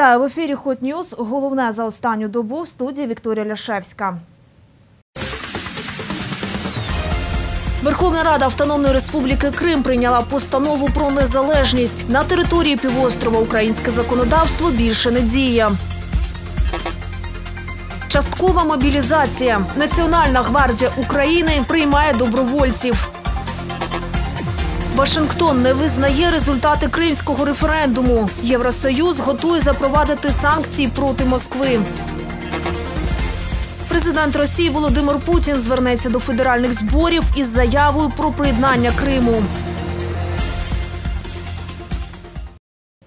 Вітаю в ефірі Hot News. Головне за останню добу в студії Вікторія Ляшевська. Верховна Рада Автономної Республіки Крим прийняла постанову про незалежність. На території півострова українське законодавство більше не діє. Часткова мобілізація. Національна гвардія України приймає добровольців. Вашингтон не визнає результати кримського референдуму. Євросоюз готує запровадити санкції проти Москви. Президент Росії Володимир Путін звернеться до федеральних зборів із заявою про приєднання Криму.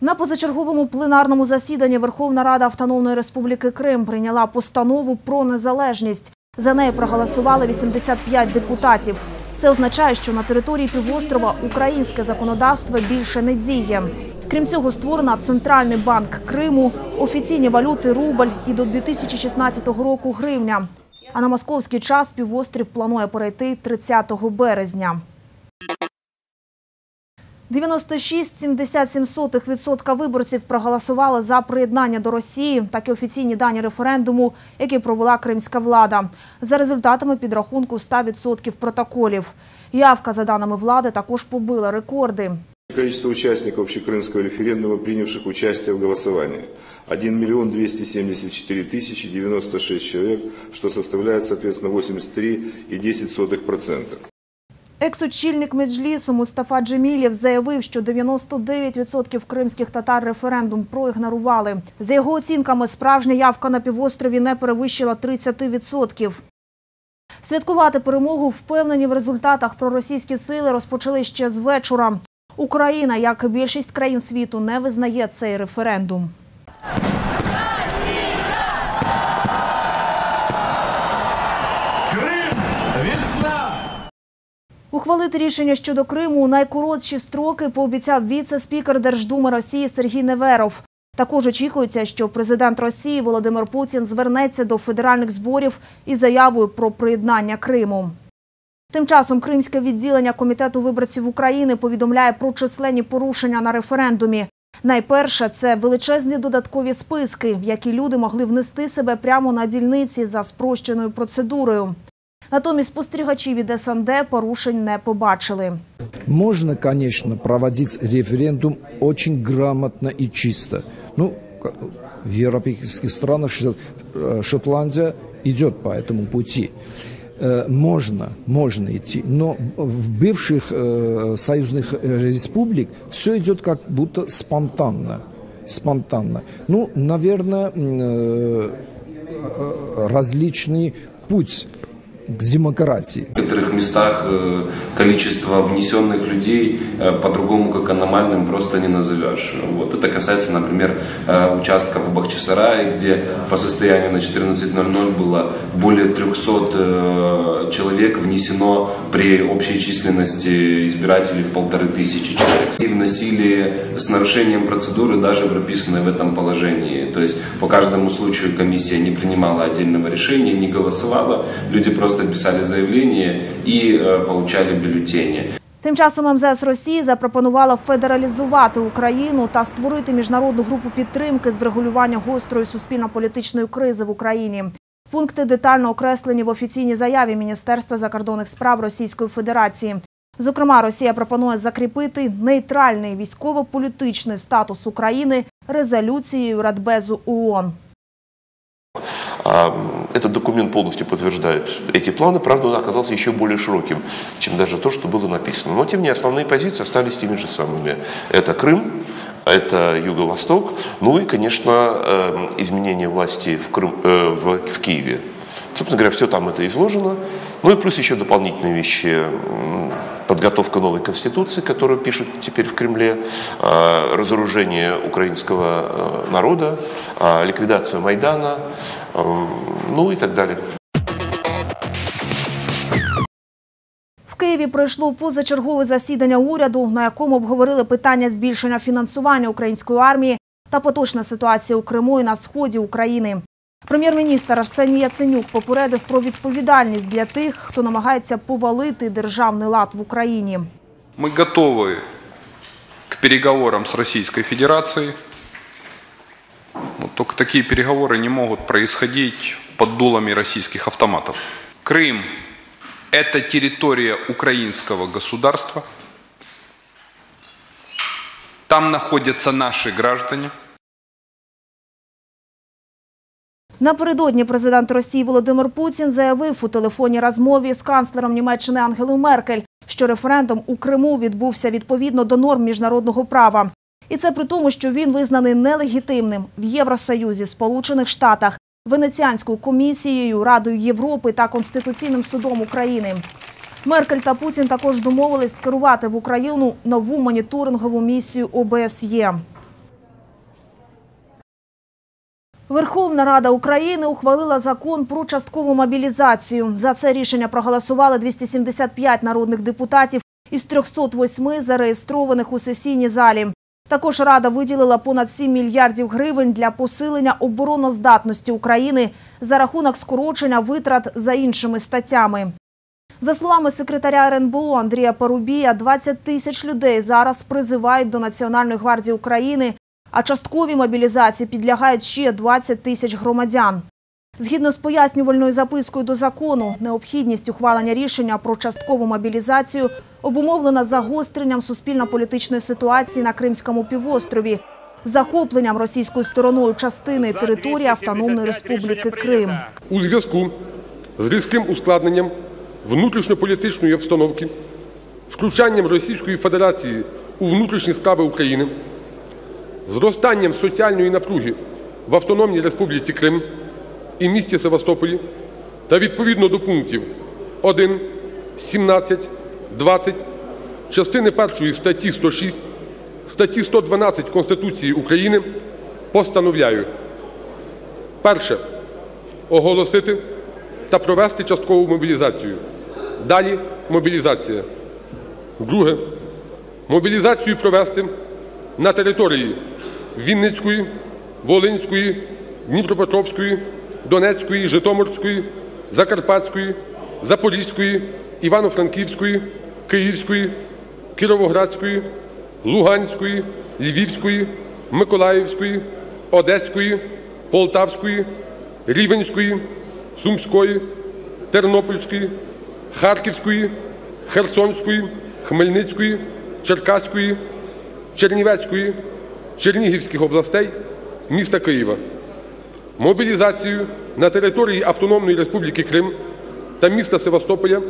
На позачерговому пленарному засіданні Верховна Рада Автономної Республіки Крим прийняла постанову про незалежність. За нею проголосували 85 депутатів. Це означає, що на території півострова українське законодавство більше не діє. Крім цього, створена Центральний банк Криму, офіційні валюти рубль і до 2016 року гривня. А на московський час півострів планує перейти 30 березня. 96,77% виборців проголосували за приєднання до Росії. Так і офіційні дані референдуму, які провела кримська влада. За результатами підрахунку 100% протоколів. Явка, за даними влади, також побила рекорди. Количество участников общекрымского референдума, принявших участие в голосовании. 1 миллион 274 тысячи 96 человек, что составляет, соответственно, 83,10%. Екс-очільник Меджлісу Мустафа Джемілєв заявив, що 99% кримських татар референдум проігнорували. За його оцінками, справжня явка на півострові не перевищила 30%. Святкувати перемогу впевнені в результатах проросійські сили розпочали ще з вечора. Україна, як і більшість країн світу, не визнає цей референдум. Ухвалити рішення щодо Криму у найкоротші строки пообіцяв віце-спікер Держдуми Росії Сергій Неверов. Також очікується, що президент Росії Володимир Путін звернеться до федеральних зборів із заявою про приєднання Криму. Тим часом Кримське відділення Комітету виборців України повідомляє про численні порушення на референдумі. Найперше це величезні додаткові списки, в які люди могли внести себе прямо на дільниці за спрощеною процедурою. Натомість спостерігачі від СНД порушень не побачили. Можно, конечно, проводить референдум очень грамотно и чисто. Ну, к- в европейских странах Шот- э, Шотландия идет по этому пути. Э, Можно, можно идти, но в бывших э, союзных э, республик все идет как будто спонтанно. Спонтанно. Ну, наверное, м, э, э, различный путь к демократии. В некоторых местах э, количество внесенных людей э, по-другому, как аномальным, просто не назовешь. Вот. Это касается, например, э, участков в Бахчисарае, где по состоянию на 14.00 было более 300 э, человек внесено при общей численности избирателей в полторы тысячи человек. И вносили с нарушением процедуры, даже прописанной в этом положении. То есть по каждому случаю комиссия не принимала отдельного решения, не голосовала. Люди просто писали заявление и э, получали бюллетени. Тим часом МЗС Росії запропонувала федералізувати Україну та створити міжнародну групу підтримки з врегулювання гострої суспільно-політичної кризи в Україні. Пункти детально окреслені в офіційній заяві Міністерства закордонних справ Російської Федерації. Зокрема, Росія пропонує закріпити нейтральний військово-політичний статус України резолюцією Радбезу ООН. А, Этот документ полностью подтверждает эти планы, правда, он оказался еще более широким, чем даже то, что было написано. Но, тем не менее, основные позиции остались теми же самыми. Это Крым, это Юго-Восток, ну и, конечно, э, изменение власти в, Крым, э, в, в Киеве. Собственно говоря, все там это изложено. Ну и плюс еще дополнительные вещи. Подготовка новой конституции, которую пишут теперь в Кремле, а, разоружение украинского э, народа, ликвидация Майдана, ну и так далее. В Києві пройшло позачергове засідання уряду, на якому обговорили питання збільшення фінансування української армії та поточна ситуація у Криму і на сході України. Прем'єр-міністр Арсеній Яценюк попередив про відповідальність для тих, хто намагається повалити державний лад в Україні. Мы готовы к переговорам с Российской Федерацией Только такие переговоры не могут происходить под дулами российских автоматов. Крым – это территория украинского государства. Там находятся наши граждане. Напередодні президент Росії Володимир Путін заявив у телефонній розмові з канцлером Німеччини Ангелою Меркель, що референдум у Криму відбувся відповідно до норм міжнародного права. І це при тому, що він визнаний нелегітимним в Євросоюзі, Сполучених Штатах, Венеціанською комісією, Радою Європи та Конституційним судом України. Меркель та Путін також домовились скерувати в Україну нову моніторингову місію ОБСЄ. Верховна Рада України ухвалила закон про часткову мобілізацію. За це рішення проголосували 275 народних депутатів із 308 зареєстрованих у сесійній залі. Також Рада виділила понад 7 мільярдів гривень для посилення обороноздатності України за рахунок скорочення витрат за іншими статтями. За словами секретаря РНБО Андрія Парубія, 20 тисяч людей зараз призивають до Національної гвардії України, а частковій мобілізації підлягають ще 20 тисяч громадян. Згідно з пояснювальною запискою до закону, необхідність ухвалення рішення про часткову мобілізацію обумовлена загостренням суспільно-політичної ситуації на Кримському півострові, захопленням російською стороною частини території Автономної Республіки Крим. у зв'язку з різким ускладненням внутрішньополітичної обстановки, втручанням Російської Федерації у внутрішні справи України, зростанням соціальної напруги в Автономній Республіці Крим і місті Севастополі та відповідно до пунктів 1, 17, 20 частини 1 статті 106, статті 112 Конституції України постановляю. Перше оголосити та провести часткову мобілізацію. Далі мобілізація. Друге. Мобілізацію провести на території Вінницької, Волинської, Дніпропетровської, Донецької, Житомирської, Закарпатської, Запорізької, Івано-Франківської, Київської, Кіровоградської, Луганської, Львівської, Миколаївської, Одеської, Полтавської, Рівенської, Сумської, Тернопільської, Харківської, Херсонської, Хмельницької, Черкаської, Чернівецької, Чернігівських областей, міста Києва. Мобілізацію на території Автономної Республіки Крим та міста Севастополя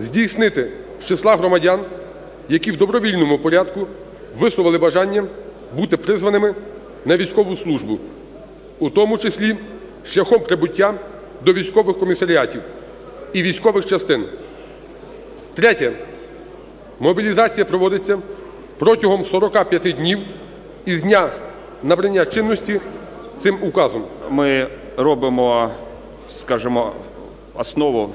здійснити з числа громадян, які в добровільному порядку висловили бажання бути призваними на військову службу, у тому числі шляхом прибуття до військових комісаріатів і військових частин. Третє. Мобілізація проводиться протягом 45 днів із дня набрання чинності цим указом. Ми робимо, скажімо, основу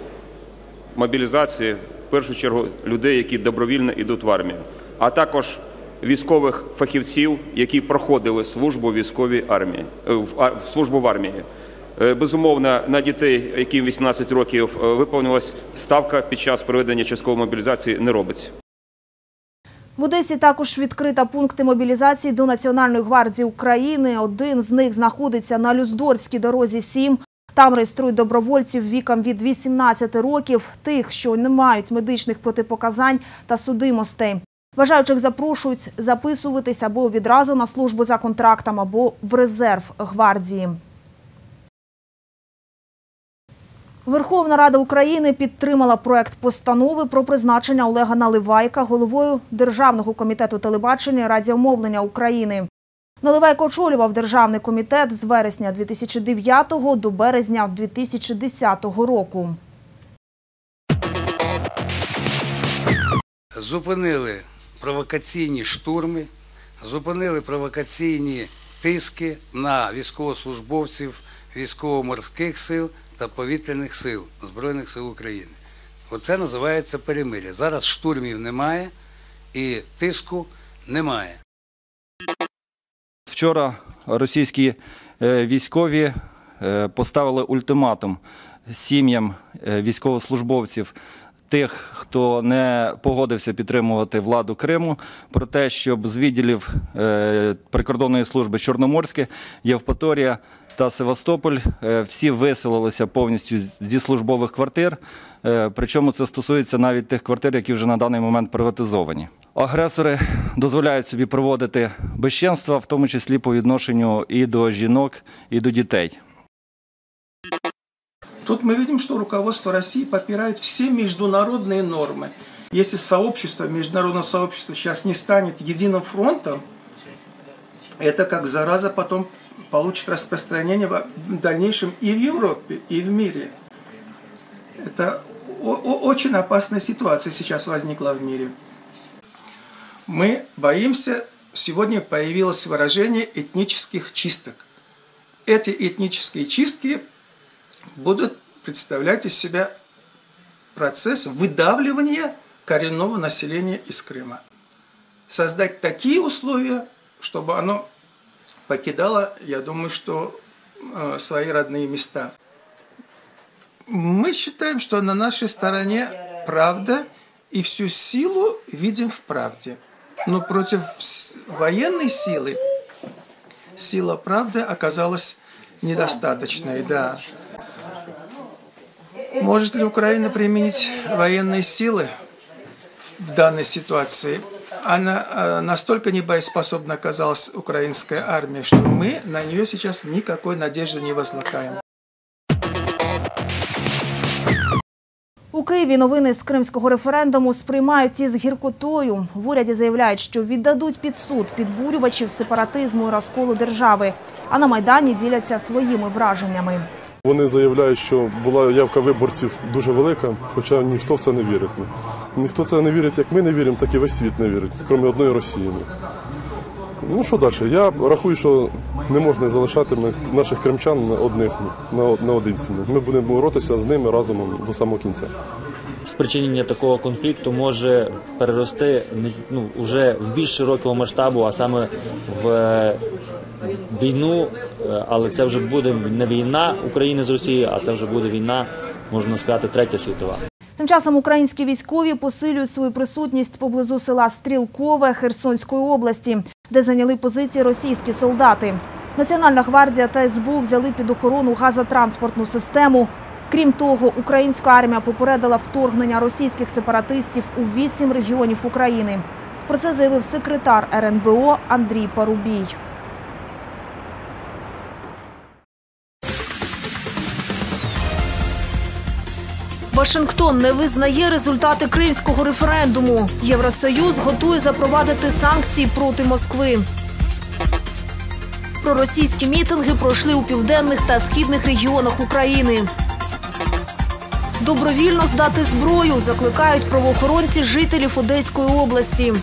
мобілізації в першу чергу людей, які добровільно йдуть в армію, а також військових фахівців, які проходили службу військовій армії, е, в службу в армії. Е, Безумовно, на дітей, яким 18 років е, виповнилась ставка під час проведення часткової мобілізації, не робиться. В Одесі також відкрита пункти мобілізації до Національної гвардії України. Один з них знаходиться на Люздорфській дорозі 7. Там реєструють добровольців віком від 18 років, тих, що не мають медичних протипоказань та судимостей. Бажаючих запрошують записуватись або відразу на службу за контрактом, або в резерв гвардії. Верховна Рада України підтримала проект постанови про призначення Олега Наливайка головою Державного комітету телебачення і радіомовлення України. Наливайко очолював Державний комітет з вересня 2009 до березня 2010 року. зупинили провокаційні штурми, зупинили провокаційні тиски на військовослужбовців військово-морських сил та повітряних сил Збройних сил України. Оце називається перемир'я. Зараз штурмів немає і тиску немає. Вчора російські е, військові е, поставили ультиматум сім'ям е, військовослужбовців тих, хто не погодився підтримувати владу Криму, про те, щоб з відділів прикордонної служби Чорноморське, Євпаторія та Севастополь е, всі виселилися повністю зі службових квартир. Е, Причому це стосується навіть тих квартир, які вже на даний момент приватизовані. Агресори дозволяють собі проводити безчинства, в тому числі по відношенню і до жінок, і до дітей. Тут мы видим, что руководство России попирает все международные нормы. Если сообщество, международное сообщество сейчас не станет единым фронтом, это как зараза потом получит распространение в дальнейшем и в Европе, и в мире. Это очень опасная ситуация сейчас возникла в мире. Мы боимся, сегодня появилось выражение этнических чисток. Эти этнические чистки будут представлять из себя процесс выдавливания коренного населения из Крыма. Создать такие условия, чтобы оно покидало, я думаю, что э, свои родные места. Мы считаем, что на нашей стороне правда и всю силу видим в правде. Но против военной силы сила правды оказалась недостаточной, да. Может ли Украина применить военные силы в данной ситуации? Она э, настолько небоеспособна оказалась украинская армия, что мы на нее сейчас никакой надежды не возлагаем. У Києві новини з кримського референдуму сприймають із гіркотою. В уряді заявляють, що віддадуть під суд підбурювачів сепаратизму і розколу держави. А на майдані діляться своїми враженнями. Вони заявляють, що була явка виборців дуже велика, хоча ніхто в це не вірить. Ніхто в це не вірить, як ми не віримо, так і весь світ не вірить, крім одної Росії. Ну. Що далі? Я рахую, що не можна залишати наших кримчан одних, наодинці. Ми будемо боротися з ними разом до самого кінця. спричинення такого конфлікту може перерости ну, вже в більш широкого масштабу, а саме в е, війну, е, але це вже буде не війна України з Росією, а це вже буде війна, можна сказати, третя світова. Тим часом українські військові посилюють свою присутність поблизу села Стрілкове Херсонської області, де зайняли позиції російські солдати. Національна гвардія та СБУ взяли під охорону газотранспортну систему. Крім того, українська армія попередила вторгнення російських сепаратистів у вісім регіонів України. Про це заявив секретар РНБО Андрій Парубій. Вашингтон не визнає результати кримського референдуму. Євросоюз готує запровадити санкції проти Москви. Проросійські мітинги пройшли у південних та східних регіонах України. Добровільно здати зброю закликають правоохоронці жителів Одеської області.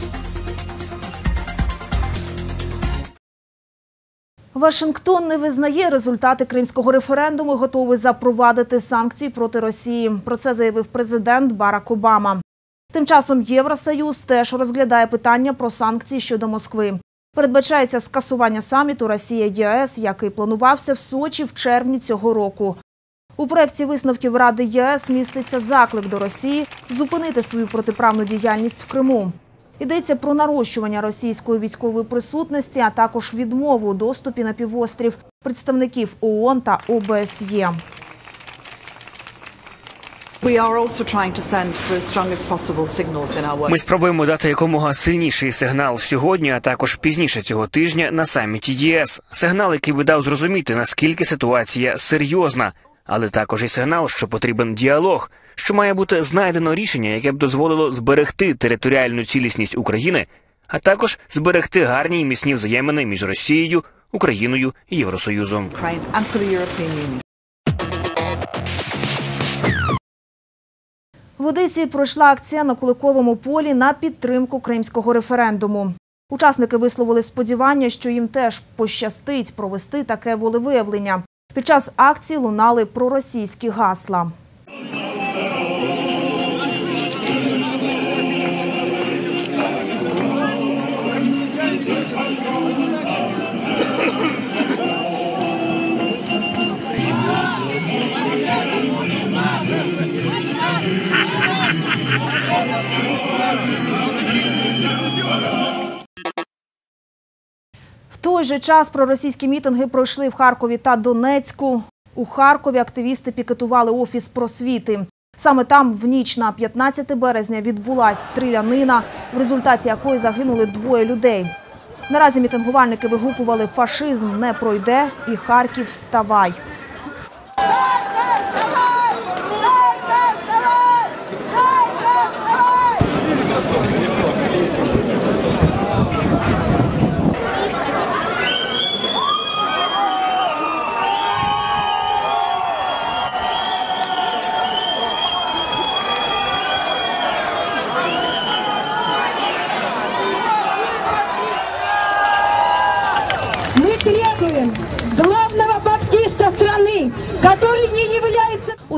Вашингтон не визнає результати кримського референдуму готовий запровадити санкції проти Росії. Про це заявив президент Барак Обама. Тим часом Євросоюз теж розглядає питання про санкції щодо Москви. Передбачається скасування саміту Росія ЄС, який планувався в Сочі в червні цього року. У проєкті висновків Ради ЄС міститься заклик до Росії зупинити свою протиправну діяльність в Криму. Йдеться про нарощування російської військової присутності, а також відмову у доступі на півострів представників ООН та ОБСЄ. Ми спробуємо дати якомога сильніший сигнал сьогодні, а також пізніше цього тижня на саміті ЄС. Сигнал, який би дав зрозуміти, наскільки ситуація серйозна, але також і сигнал, що потрібен діалог, що має бути знайдено рішення, яке б дозволило зберегти територіальну цілісність України, а також зберегти гарні і міцні взаємини між Росією, Україною і Євросоюзом. В Одесі пройшла акція на Куликовому полі на підтримку кримського референдуму. Учасники висловили сподівання, що їм теж пощастить провести таке волевиявлення. Під час акції лунали проросійські гасла. Же час проросійські мітинги пройшли в Харкові та Донецьку. У Харкові активісти пікетували офіс просвіти. Саме там в ніч на 15 березня відбулась стрілянина, в результаті якої загинули двоє людей. Наразі мітингувальники вигукували «фашизм не пройде» і «Харків вставай».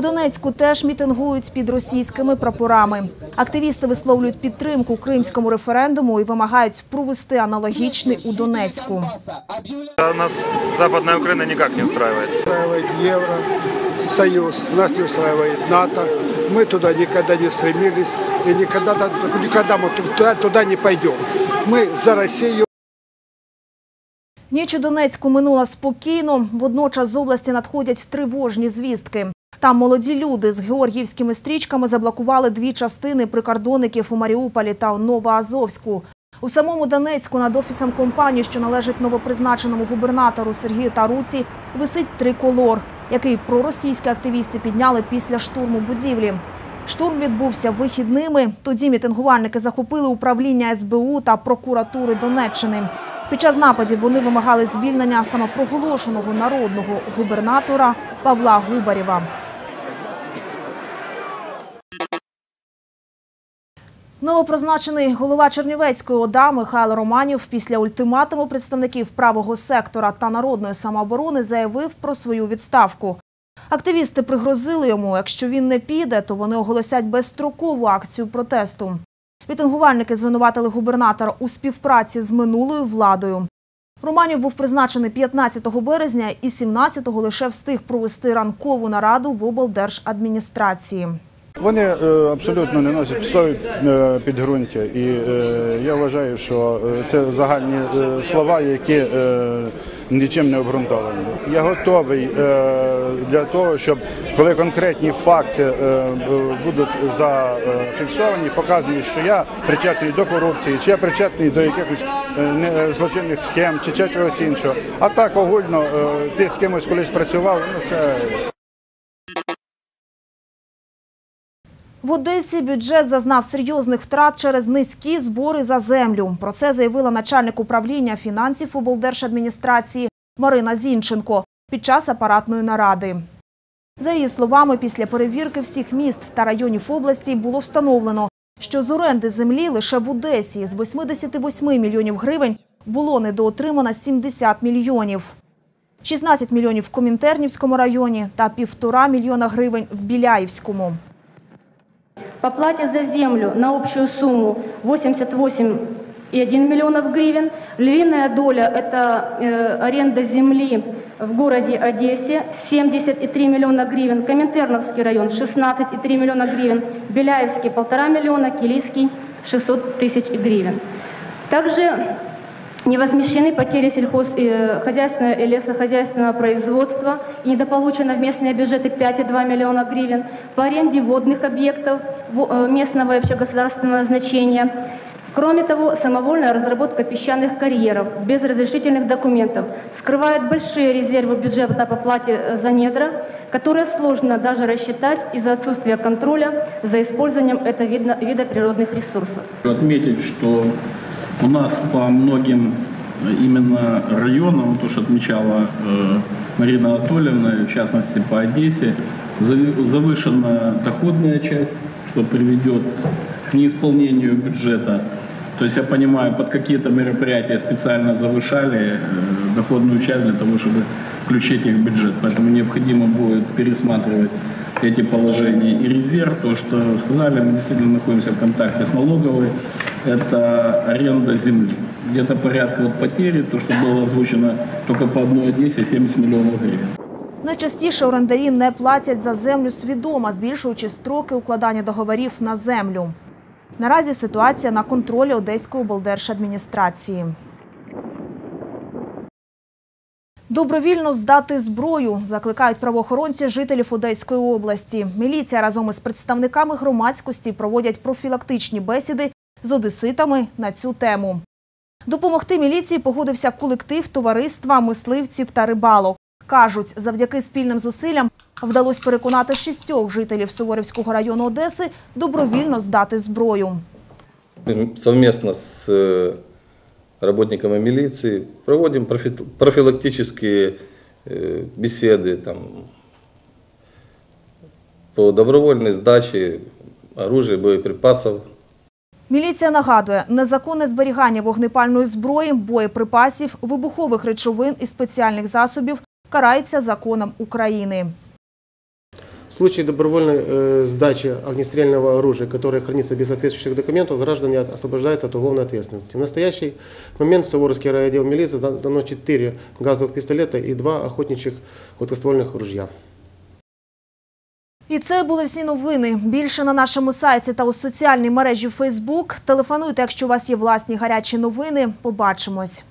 У Донецьку теж мітингують під російськими прапорами. Активісти висловлюють підтримку кримському референдуму і вимагають провести аналогічний у Донецьку. Нас Западная Украина никак не устраивает. устраивает Евро, Союз, нас не устраивает НАТО. Мы туда никогда не стремились и никогда, никогда мы туда, туда не пойдем. Мы за Россию. Ніч у Донецьку минула спокійно. Водночас з області надходять тривожні звістки. Там молоді люди з георгіївськими стрічками заблокували дві частини прикордонників у Маріуполі та Новоазовську. У самому Донецьку над офісом компанії, що належить новопризначеному губернатору Сергію Таруці, висить триколор, який проросійські активісти підняли після штурму будівлі. Штурм відбувся вихідними. Тоді мітингувальники захопили управління СБУ та прокуратури Донеччини. Під час нападів вони вимагали звільнення самопроголошеного народного губернатора Павла Губарєва. Новопризначений голова Чернівецької ОДА Михайло Романів після ультиматуму представників правого сектора та народної самооборони заявив про свою відставку. Активісти пригрозили йому, якщо він не піде, то вони оголосять безстрокову акцію протесту. Мітингувальники звинуватили губернатора у співпраці з минулою владою. Романів був призначений 15 березня і 17-го лише встиг провести ранкову нараду в облдержадміністрації. Вони е, абсолютно не носять псові е, підґрунтя, і е, я вважаю, що це загальні слова, які нічим не обґрунтовані. Я готовий для того, щоб коли конкретні факти будуть зафіксовані, показані, що я причетний до корупції, чи я причетний до якихось злочинних схем, чи чогось іншого. А так огульно ти з кимось колись працював, ну це. В Одесі бюджет зазнав серйозних втрат через низькі збори за землю. Про це заявила начальник управління фінансів облдержадміністрації Марина Зінченко під час апаратної наради. За її словами, після перевірки всіх міст та районів області було встановлено, що з оренди землі лише в Одесі з 88 мільйонів гривень було недоотримано 70 мільйонів. 16 мільйонів в Комінтернівському районі та півтора мільйона гривень в Біляївському. По плате за землю на общую сумму 88,1 миллионов гривен. Львиная доля – это э, аренда земли в городе Одессе 70,3 миллиона гривен. Коминтерновский район 16,3 миллиона гривен. Беляевский – полтора миллиона. Килийский – 600 тысяч гривен. Также не возмещены потери сельхозхозяйственного и лесохозяйственного производства и недополучено в местные бюджеты 5,2 миллиона гривен по аренде водных объектов э, местного и общегосударственного значения. Кроме того, самовольная разработка песчаных карьеров без разрешительных документов скрывает большие резервы бюджета по плате э, за недра, которые сложно даже рассчитать из-за отсутствия контроля за использованием этого вида, вида природных ресурсов. Отметить, что у нас по многим э, именно районам, то, что отмечала э, Марина Анатольевна, в частности по Одессе, завышена доходная часть, что приведет к неисполнению бюджета. То есть я понимаю, под какие-то мероприятия специально завышали э, доходную часть для того, чтобы включить их в бюджет. Поэтому необходимо будет пересматривать эти положения и резерв. То, что сказали, мы действительно находимся в контакте с налоговой. Это аренда земли. Где-то порядка вот потери, то, что было озвучено только по одной Одессе, 70 миллионов гривен. Найчастіше орендарі не платять за землю свідомо, збільшуючи строки укладання договорів на землю. Наразі ситуація на контролі Одеської облдержадміністрації. Добровільно здати зброю закликають правоохоронці жителів Одеської області. Міліція разом із представниками громадськості проводять профілактичні бесіди з одеситами на цю тему. Допомогти міліції погодився колектив товариства мисливців та рибалок. Кажуть, завдяки спільним зусиллям вдалося переконати шістьох жителів Суворівського району Одеси добровільно здати зброю. совместно с э, работниками милиции проводим профи- профилактические э, беседы там, по добровольной сдаче оружия, боеприпасов. Міліція нагадує, незаконне зберігання вогнепальної зброї, боєприпасів, вибухових речовин і спеціальних засобів карається законом України. В случае добровольной э, сдачи огнестрельного оружия, которое хранится без соответствующих документов, граждане от- освобождаются от уголовной ответственности. В настоящий момент в Суворовский райотдел милиции за- сдано 4 газовых пистолета и 2 охотничьих короткоствольных ружья. І це були всі новини. Більше на нашому сайті та у соціальній мережі Facebook. Телефонуйте, якщо у вас є власні гарячі новини. Побачимось.